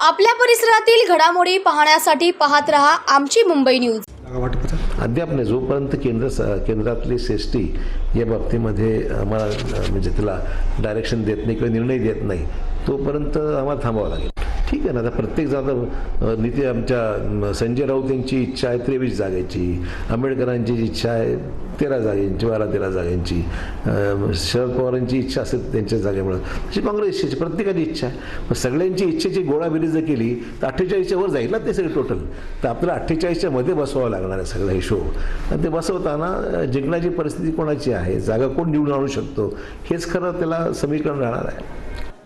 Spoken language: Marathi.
आपल्या परिसरातील घडामोडी पाहण्यासाठी पाहत रहा आमची मुंबई न्यूज. अद्याप नाही. जोपर्यंत केंद्र स केंद्रातली सेस्टी या बाबतीमध्ये आम्हाला म्हणजे त्याला डायरेक्शन देत नाही किंवा निर्णय देत नाही तोपर्यंत आम्हाला थांबावं लागेल. ठीक आहे ना आता प्रत्येक जागा अ, आमच्या संजय राऊत यांची इच्छा आहे त्रेवीस जागेची. आंबेडकरांची इच्छा आहे तेरा जागेंची बारा तेरा जागेंची. शरद पवारांची इच्छा असेल त्यांच्या जागेमुळे. अशी काँग्रेसची प्रत्येकाची इच्छा आहे. सगळ्यांची इच्छेची गोळाबेरीज जर केली तर अठ्ठेचाळीसच्या वर जाईल ना ते सगळे टोटल तर आपल्याला अठ्ठेचाळीसच्या मध्ये बसवावं लागणार आहे सगळा हिशोब आणि ते बसवताना जिंकण्याची परिस्थिती कोणाची आहे? जागा कोण निवडून आणू शकतो? हेच खरं त्याला समीकरण राहणार आहे.